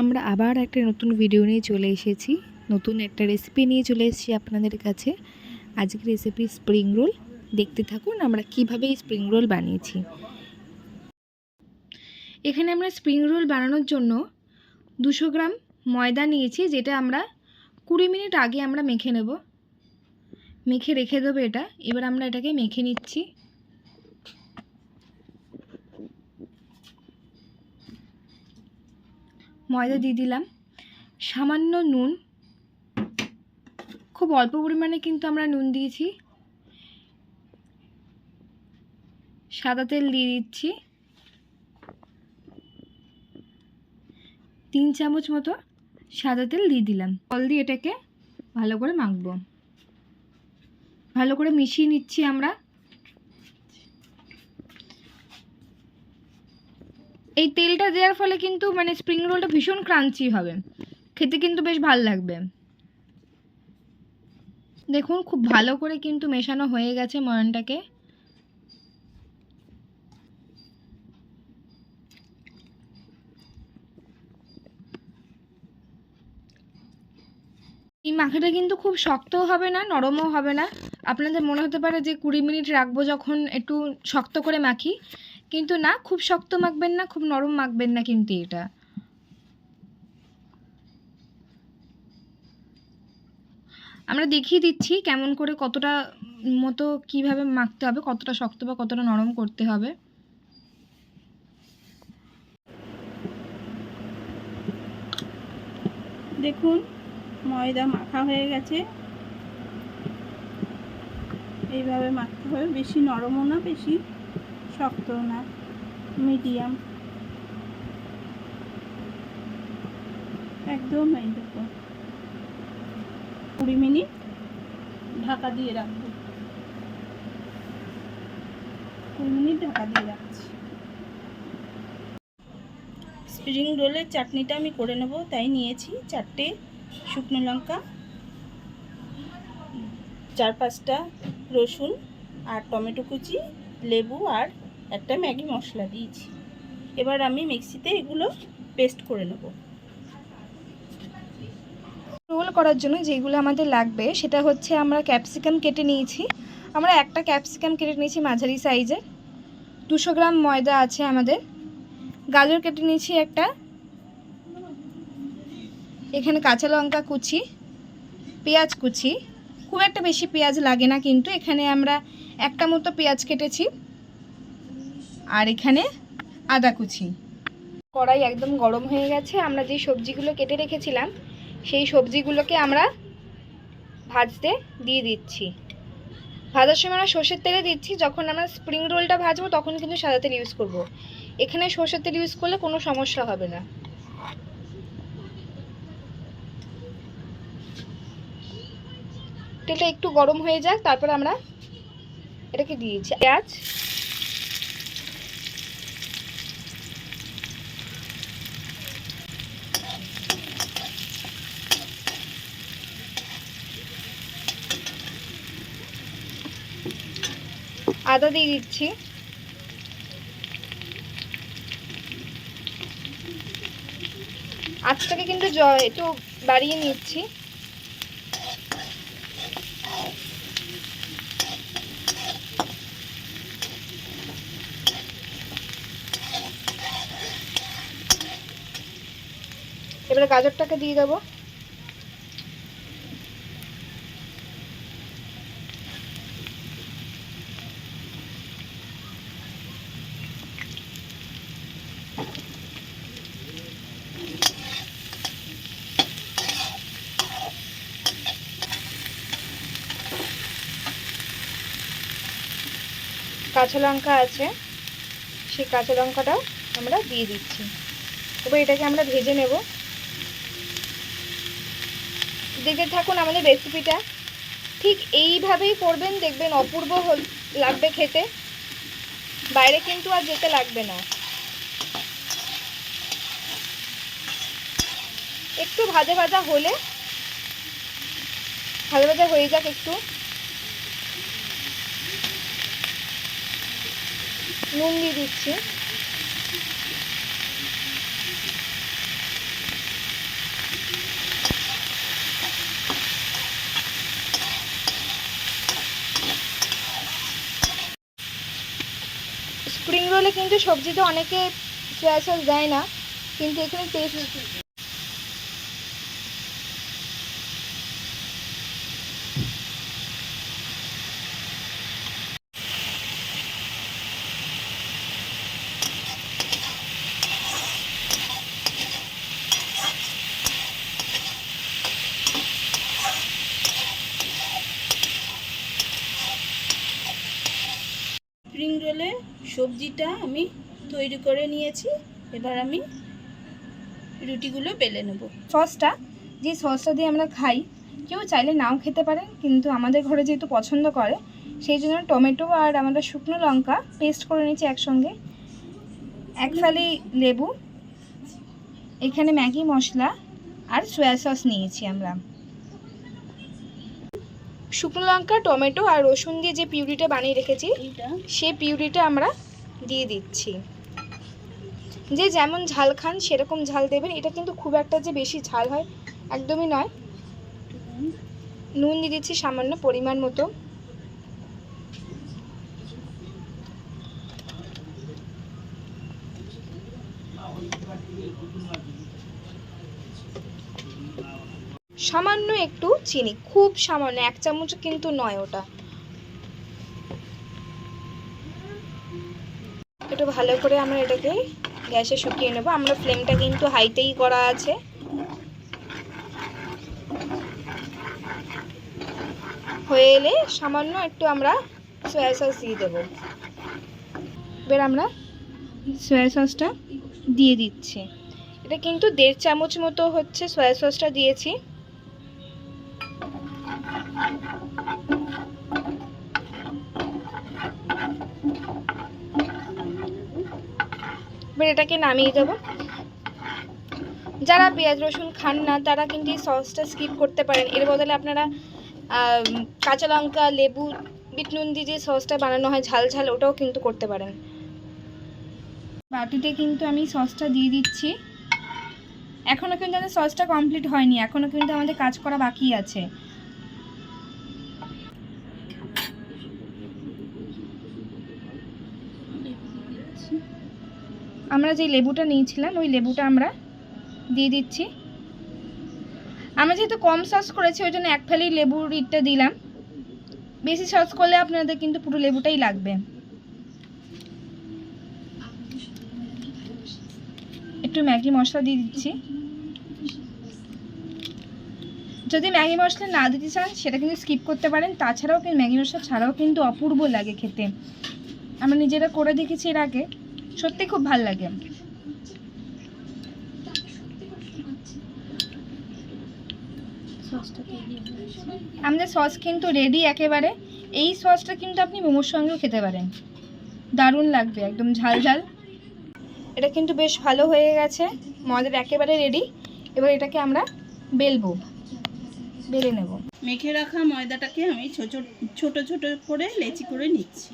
আমরা আবার একটা নতুন ভিডিও নিয়ে চলে এসেছি। নতুন একটা রেসিপি নিয়ে চলে এসেছি আপনাদের কাছে। আজকের রেসিপি স্প্রিং রোল দেখতে থাকুন আমরা কীভাবে এই স্প্রিং রোল বানিয়েছি। এখানে আমরা স্প্রিং রোল বানানোর জন্য দুশো গ্রাম ময়দা নিয়েছি, যেটা আমরা কুড়ি মিনিট আগে আমরা মেখে নেব। মেখে রেখে দেবো এটা। এবার আমরা এটাকে মেখে নিচ্ছি। ময়দা দিয়ে দিলাম। সামান্য নুন, খুব অল্প পরিমাণে কিন্তু আমরা নুন দিয়েছি। সাদা তেল দিয়ে দিচ্ছি। তিন চামচ মতো সাদা তেল দিয়ে দিলাম। জল দিয়ে এটাকে ভালো করে মাখবো। ভালো করে মিশিয়ে নিচ্ছি আমরা। এই তেলটা দেওয়ার ফলে কিন্তু মানে স্প্রিং রোলটা ভীষণ ক্রাঞ্চি হবে। খেতে কিন্তু বেশ ভালো লাগবে। দেখুন, খুব ভালো করে কিন্তু মেশানো হয়ে গেছে ময়নটাকে। এই মাখাটা কিন্তু খুব শক্তও হবে না, নরমও হবে না। আপনাদের মনে হতে পারে যে কুড়ি মিনিট রাখব যখন একটু শক্ত করে মাখি। কিন্তু না, খুব শক্ত মাখবেন না, খুব নরম মাখবেন না কিন্তু এটা। আমরা দেখিয়ে দিচ্ছি কেমন করে কতটা মতো কীভাবে মাখতে হবে, কতটা শক্ত বা কতটা নরম করতে হবে। দেখুন, ময়দা মাখা হয়ে গেছে। এইভাবে মাখতে হবে, বেশি নরমও না, বেশি শক্তও না মিডিয়াম একদম এই দেখো। কুড়ি মিনিট ঢাকা দিয়ে রাখব। কুড়ি মিনিট ঢাকা দিয়ে রাখছি। স্প্রিং রোলের চাটনিটা আমি করে নেব, তাই নিয়েছি চারটে শুকনো লঙ্কা, চার পাঁচটা রসুন আর টমেটো কুচি, লেবু আর একটা ম্যাগি মশলা দিয়েছি। এবার আমি মিক্সিতে এগুলো পেস্ট করে নেব। রোল করার জন্য যেগুলো আমাদের লাগবে, সেটা হচ্ছে আমরা ক্যাপসিকাম কেটে নিয়েছি। আমরা একটা ক্যাপসিকাম কেটে নিয়েছি মাঝারি সাইজের দুশো গ্রাম ময়দা আছে আমাদের। গাজর কেটে নিয়েছি একটা। এখানে কাঁচা লঙ্কা কুচি, পেঁয়াজ কুচি। খুব একটা বেশি পেঁয়াজ লাগে না কিন্তু এখানে আমরা একটা মতো পেঁয়াজ কেটেছি। আর এখানে আদা কুচি। কড়াই একদম গরম হয়ে গেছে, আমরা যে সবজিগুলো কেটে রেখেছিলাম, সেই সবজিগুলোকে আমরা ভাজতে দিয়ে দিচ্ছি। ভাজার সময় আমরা সর্ষের তেলে দিচ্ছি, যখন আমরা স্প্রিং রোলটা ভাজবো তখন কিন্তু সাদা তেল ইউজ করব। এখানে সর্ষের তেল ইউজ করলে কোনো সমস্যা হবে না। তেলটা একটু গরম হয়ে যাক, তারপর আমরা এটাকে দিয়েছি পেঁয়াজ আদা দিয়ে দিচ্ছি। আঁচটাকে কিন্তু একটু বাড়িয়ে নিচ্ছি। এবারে গাজরটাকে দিয়ে দেবো। কাঁচা লঙ্কা আছে, সেই কাঁচা লঙ্কাটাও আমরা দিয়ে দিচ্ছি। এবার এটাকে আমরা ভেজে নেব। দেখতে থাকুন আমাদের রেসিপিটা ঠিক এইভাবেই করবেন, দেখবেন অপূর্ব লাগবে খেতে। বাইরে কিন্তু আর যেতে লাগবে না। একটু ভাজা ভাজা হলে, ভাজা ভাজা হয়ে যাক একটু। নুন দিয়ে দিচ্ছি। স্প্রিং রোলে কিন্তু সবজিতে অনেকে সয়া দেয় না কিন্তু এখানে টেস্ট সবজিটা আমি তৈরি করে নিয়েছি। এবার আমি রুটিগুলো বেলে নেব। সসটা যে সসটা দিয়ে আমরা খাই কেউ চাইলে নাও খেতে পারেন কিন্তু আমাদের ঘরে যেহেতু পছন্দ করে সেই জন্য টমেটো আর আমরা শুকনো লঙ্কা পেস্ট করে নিয়েছি একসঙ্গে। এক ফালি লেবু এখানে ম্যাগি মশলা আর সয়া সস নিয়েছি আমরা। শুকনো লঙ্কা টমেটো আর রসুন দিয়ে যে পিউরিটা বানিয়ে রেখেছি সেই পিউরিটা আমরা দিয়ে দিচ্ছি। যে যেমন ঝাল খান, সেরকম ঝাল দেবেন। এটা কিন্তু খুব একটা যে বেশি ঝাল হয় একদমই নয়। নুন দিয়ে দিচ্ছি সামান্য পরিমাণ মতো। সামান্য একটু চিনি, খুব সামান্য, এক চামচ কিন্তু নয় ওটা। ভালো করে আমরা এটাকে গ্যাসে শুকিয়ে নেব। আমরা ফ্লেমটা কিন্তু হাইতেই করা আছে। হয়ে এলে সামান্য একটু আমরা সয়া সস দিয়ে দেবো। এবার আমরা সয়া সসটা দিয়ে দিচ্ছি। এটা কিন্তু দেড় চামচ মতো হচ্ছে সয়া সসটা দিয়েছি। এবার এটাকে নামিয়ে দেবো। যারা পেঁয়াজ রসুন খান না, তারা কিন্তু এই সসটা স্কিপ করতে পারেন। এর বদলে আপনারা কাঁচা লঙ্কা, লেবু বিট নুন দিয়ে যে সসটা বানানো হয়, ঝাল ঝাল, ওটাও কিন্তু করতে পারেন। বাটিতে কিন্তু আমি সসটা দিয়ে দিচ্ছি। এখনও কিন্তু আমাদের সসটা কমপ্লিট হয়নি। এখনও কিন্তু আমাদের কাজ করা বাকি আছে। আমরা যে লেবুটা নিয়েছিলাম, ওই লেবুটা আমরা দিয়ে দিচ্ছি। আমরা যেহেতু কম সস করেছি, ওই জন্য এক ফালি লেবুর ইটটা দিলাম। বেশি সস করলে আপনাদের কিন্তু পুরো লেবুটাই লাগবে। একটু ম্যাগি মশলা দিয়ে দিচ্ছি। যদি ম্যাগি মশলা না দিতে চান, সেটা কিন্তু স্কিপ করতে পারেন। তাছাড়াও কিন্তু ম্যাগি মশলা ছাড়াও কিন্তু অপূর্ব লাগে খেতে। আমরা নিজেরা করে দেখেছি এর আগে। সত্যি খুব ভালো লাগে। আমাদের সস কিন্তু রেডি একেবারে। এই সসটা কিন্তু আপনি মোমোর সঙ্গেও খেতে পারেন। দারুণ লাগবে, একদম ঝাল ঝাল। এটা কিন্তু বেশ ভালো হয়ে গেছে মদের একেবারে রেডি এবার এটাকে আমরা বেলবো, বেলে নেব। মেখে রাখা ময়দাটাকে আমি ছোট ছোট ছোট করে লেচি করে নিচ্ছি।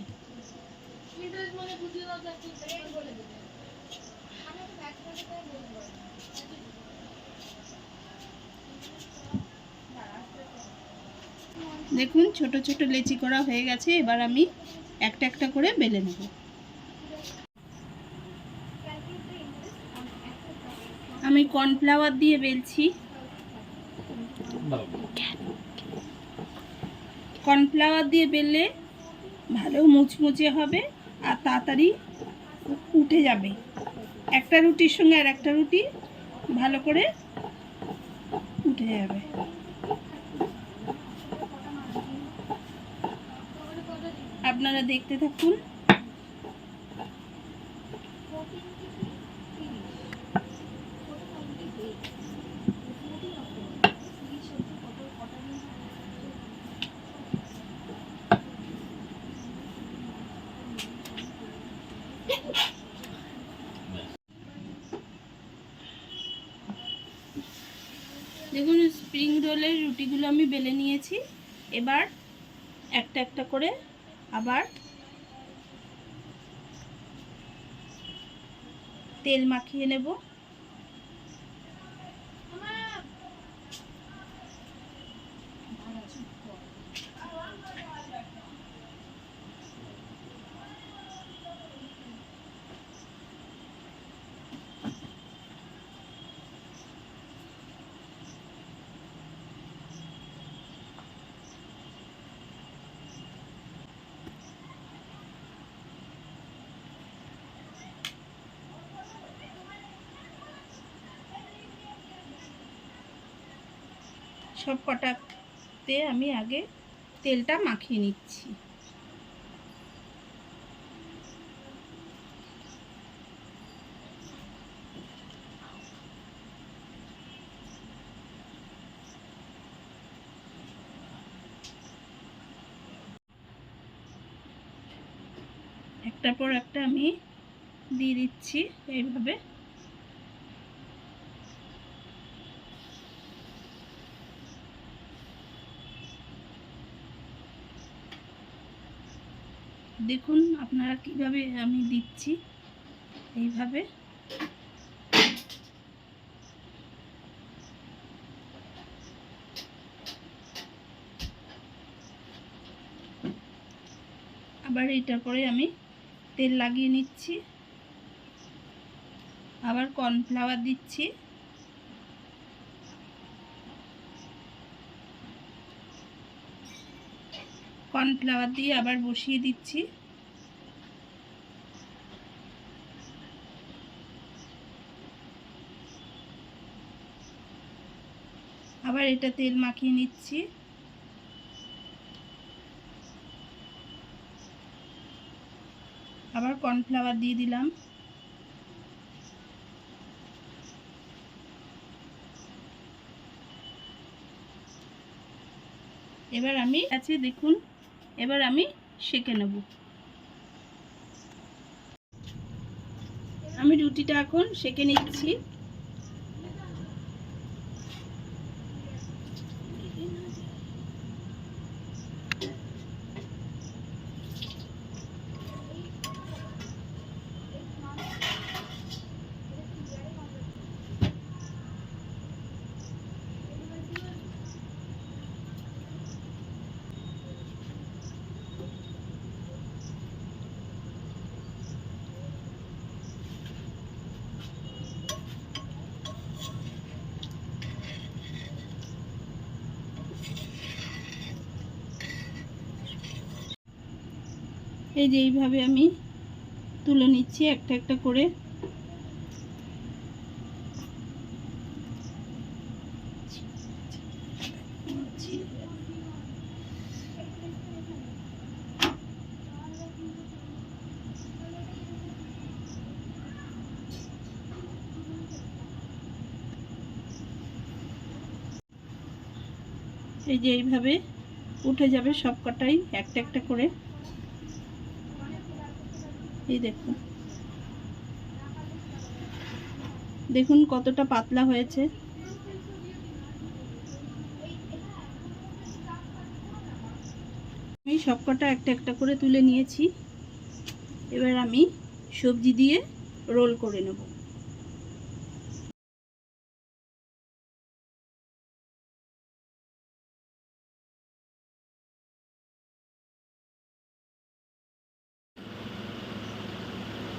দেখুন, ছোট ছোট লেচি করা হয়ে গেছে। এবার আমি একটা একটা করে বেলে নেব। আমি কর্নফ্লাওয়ার দিয়ে বেলছি। কর্নফ্লাওয়ার দিয়ে বেললে ভালো মুচমুচে হবে আর তাড়াতাড়ি উঠে যাবে। একটা রুটির সঙ্গে আর একটা রুটি ভালো করে উঠে যাবে। আপনারা দেখতে থাকুন দেখুন স্প্রিং রোলের রুটিগুলো আমি বেলে নিয়েছি। এবার একটা একটা করে আবার তেল মাখিয়ে নেব। সব কটাতে আমি আগে তেলটা মাখিয়ে নিচ্ছি। একটার পর একটা আমি দিয়ে দিচ্ছি এইভাবে। দেখুন আপনারা কীভাবে আমি দিচ্ছি। এইভাবে। আবার এইটার পরে আমি তেল লাগিয়ে নিচ্ছি। আবার কর্নফ্লাওয়ার দিচ্ছি। কর্নফ্লাওয়ার দিয়ে আবার বসিয়ে দিচ্ছি। আবার এটা তেল মাখিয়ে নিচ্ছি। আবার কর্নফ্লাওয়ার দিয়ে দিলাম। এবার আমি আছে দেখুন এবার আমি সেঁকে নেব। আমি রুটিটা এখন সেঁকে নিচ্ছি। এই যে এইভাবে আমি তুলে নিচ্ছি একটা একটা করে। এই যে এইভাবে উঠে যাবে সব কটাই একটা একটা করে। এই দেখুন। দেখুন কতটা পাতলা হয়েছে। আমি সবকটা একটা একটা করে তুলে নিয়েছি। এবার আমি সবজি দিয়ে রোল করে নেব।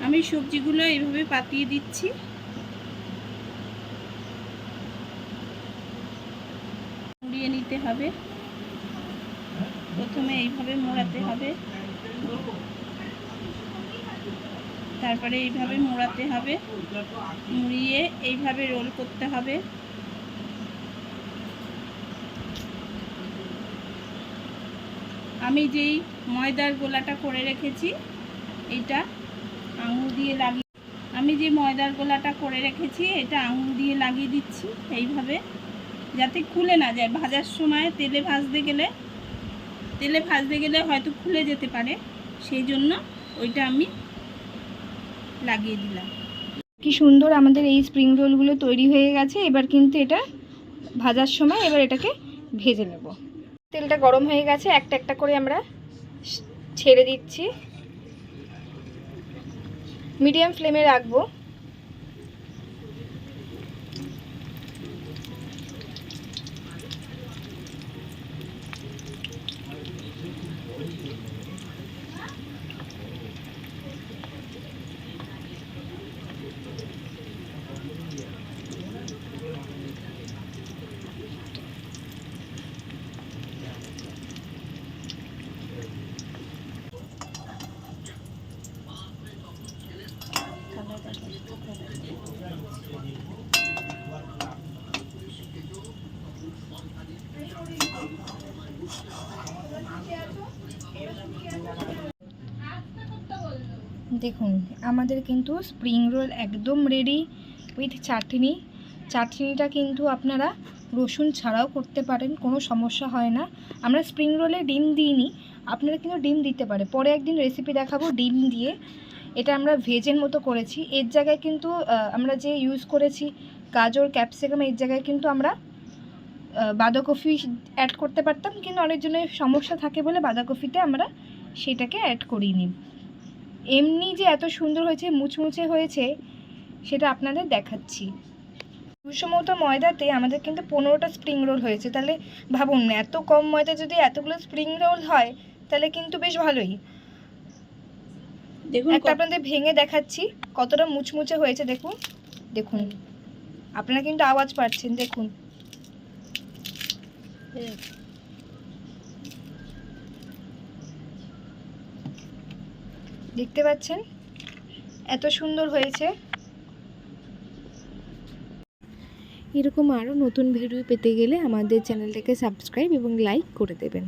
আমি সবজিগুলো এইভাবে পাতিয়ে দিচ্ছি। মুড়িয়ে নিতে হবে। প্রথমে এইভাবে মোড়াতে হবে। তারপরে এইভাবে মোড়াতে হবে। মুড়িয়ে এইভাবে রোল করতে হবে। আমি যেই ময়দার গোলাটা করে রেখেছি এটা আঙুল দিয়ে লাগিয়ে আমি যে ময়দার গোলাটা করে রেখেছি, এটা আঙুল দিয়ে লাগিয়ে দিচ্ছি এইভাবে, যাতে খুলে না যায়। ভাজার সময় তেলে ভাজতে গেলে তেলে ভাজতে গেলে হয়তো খুলে যেতে পারে, সেই জন্য ওইটা আমি লাগিয়ে দিলাম। কি সুন্দর আমাদের এই স্প্রিং রোলগুলো তৈরি হয়ে গেছে। এবার কিন্তু এটা ভাজার সময় এবার এটাকে ভেজে নেব। তেলটা গরম হয়ে গেছে, একটা একটা করে আমরা ছেড়ে দিচ্ছি। মিডিয়াম ফ্লেমে রাখব। দেখুন, আমাদের কিন্তু স্প্রিং রোল একদম রেডি উইথ চাটনি। চাটনিটা কিন্তু আপনারা রসুন ছাড়াও করতে পারেন, কোনো সমস্যা হয় না। আমরা স্প্রিং রোলে ডিম দিইনি, আপনারা কিন্তু ডিম দিতে পারে। পরে একদিন রেসিপি দেখাবো, ডিম দিয়ে। এটা আমরা ভেজের মতো করেছি। এর জায়গায় কিন্তু আমরা যে ইউজ করেছি গাজর ক্যাপসিকাম এর জায়গায় কিন্তু আমরা বাঁধাকপি অ্যাড করতে পারতাম। কিন্তু অনেকজনের সমস্যা থাকে বলে বাঁধাকপিতে আমরা সেটাকে অ্যাড করিনি। এমনি যে এত সুন্দর হয়েছে মুচমুচে হয়েছে সেটা আপনাদের দেখাচ্ছি। দুশো মতো ময়দাতে আমাদের কিন্তু পনেরোটা স্প্রিং রোল হয়েছে। তাহলে ভাবুন এত কম ময়দা যদি এতগুলো স্প্রিং রোল হয় তাহলে কিন্তু বেশ ভালোই। দেখুন একটা আপনাদের ভেঙে দেখাচ্ছি কতটা মুচমুচে হয়েছে দেখুন। দেখুন আপনারা কিন্তু আওয়াজ পাচ্ছেন দেখুন। দেখতে পাচ্ছেন? এত সুন্দর হয়েছে। এরকম আরও নতুন ভিডিও পেতে গেলে আমাদের চ্যানেলটাকে সাবস্ক্রাইব এবং লাইক করে দেবেন।